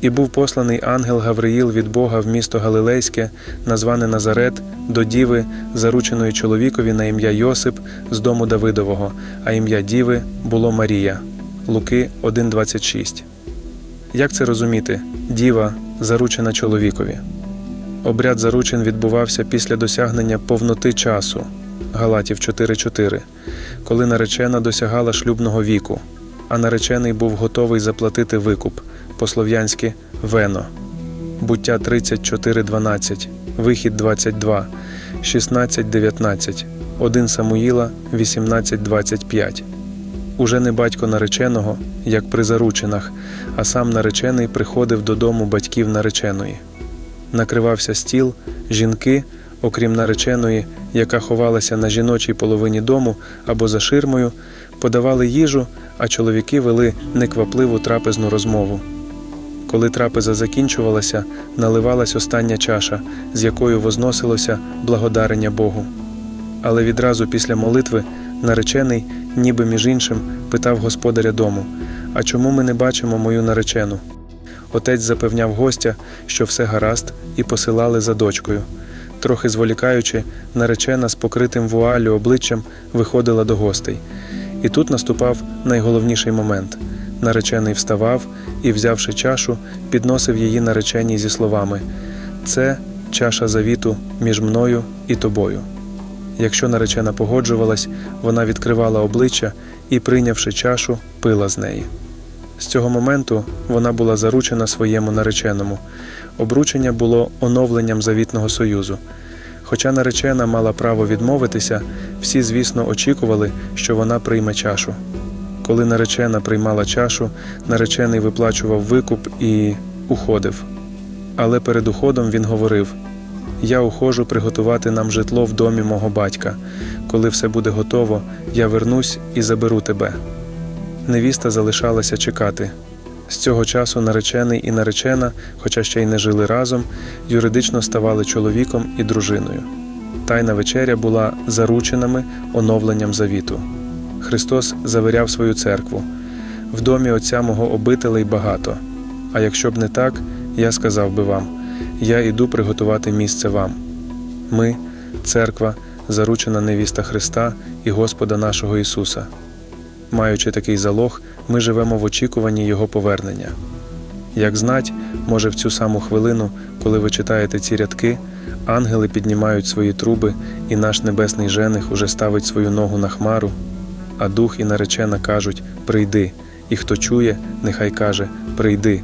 І був посланий ангел Гавриїл від Бога в місто Галилейське, назване Назарет, до діви, зарученої чоловікові на ім'я Йосип з дому Давидового, а ім'я діви було Марія. Луки 1.26. Як це розуміти? Діва заручена чоловікові. Обряд заручин відбувався після досягнення повноти часу Галатів 4.4, коли наречена досягала шлюбного віку, а наречений був готовий заплатити викуп по-слов'янськи вено. Буття 34.12, Вихід 22, 16.19, 1 Самуїла 18.25. Уже не батько нареченого, як при заручинах, а сам наречений приходив додому батьків нареченої. Накривався стіл, жінки, окрім нареченої, яка ховалася на жіночій половині дому або за ширмою, подавали їжу, а чоловіки вели неквапливу трапезну розмову. Коли трапеза закінчувалася, наливалась остання чаша, з якою возносилося благодарення Богу. Але відразу після молитви наречений, ніби між іншим, питав господаря дому: А чому ми не бачимо мою наречену? Отець запевняв гостя, що все гаразд, і посилали за дочкою. Трохи зволікаючи, наречена з покритим вуалю обличчям виходила до гостей. І тут наступав найголовніший момент. Наречений вставав і, взявши чашу, підносив її нареченій зі словами: Це чаша завіту між мною і тобою. Якщо наречена погоджувалась, вона відкривала обличчя і, прийнявши чашу, пила з неї. З цього моменту вона була заручена своєму нареченому. Обручення було оновленням завітного союзу. Хоча наречена мала право відмовитися, всі, звісно, очікували, що вона прийме чашу. Коли наречена приймала чашу, наречений виплачував викуп і уходив. Але перед уходом він говорив: Я ухожу приготувати нам житло в домі мого батька. Коли все буде готово, я вернусь і заберу тебе. Невіста залишалася чекати. З цього часу наречений і наречена, хоча ще й не жили разом, юридично ставали чоловіком і дружиною. Тайна вечеря була зарученими оновленням завіту. Христос завіряв свою церкву. В домі Отця мого обителей багато. А якщо б не так, я сказав би вам: я іду приготувати місце вам. Ми, церква, заручена невіста Христа і Господа нашого Ісуса. Маючи такий залог, ми живемо в очікуванні Його повернення. Як знать, може, в цю саму хвилину, коли ви читаєте ці рядки, ангели піднімають свої труби, і наш небесний жених уже ставить свою ногу на хмару, а дух і наречена кажуть Прийди, і хто чує, нехай каже Прийди,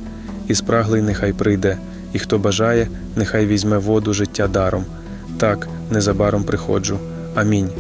і спраглий нехай прийде, і хто бажає, нехай візьме воду життя даром. Так, незабаром приходжу. Амінь.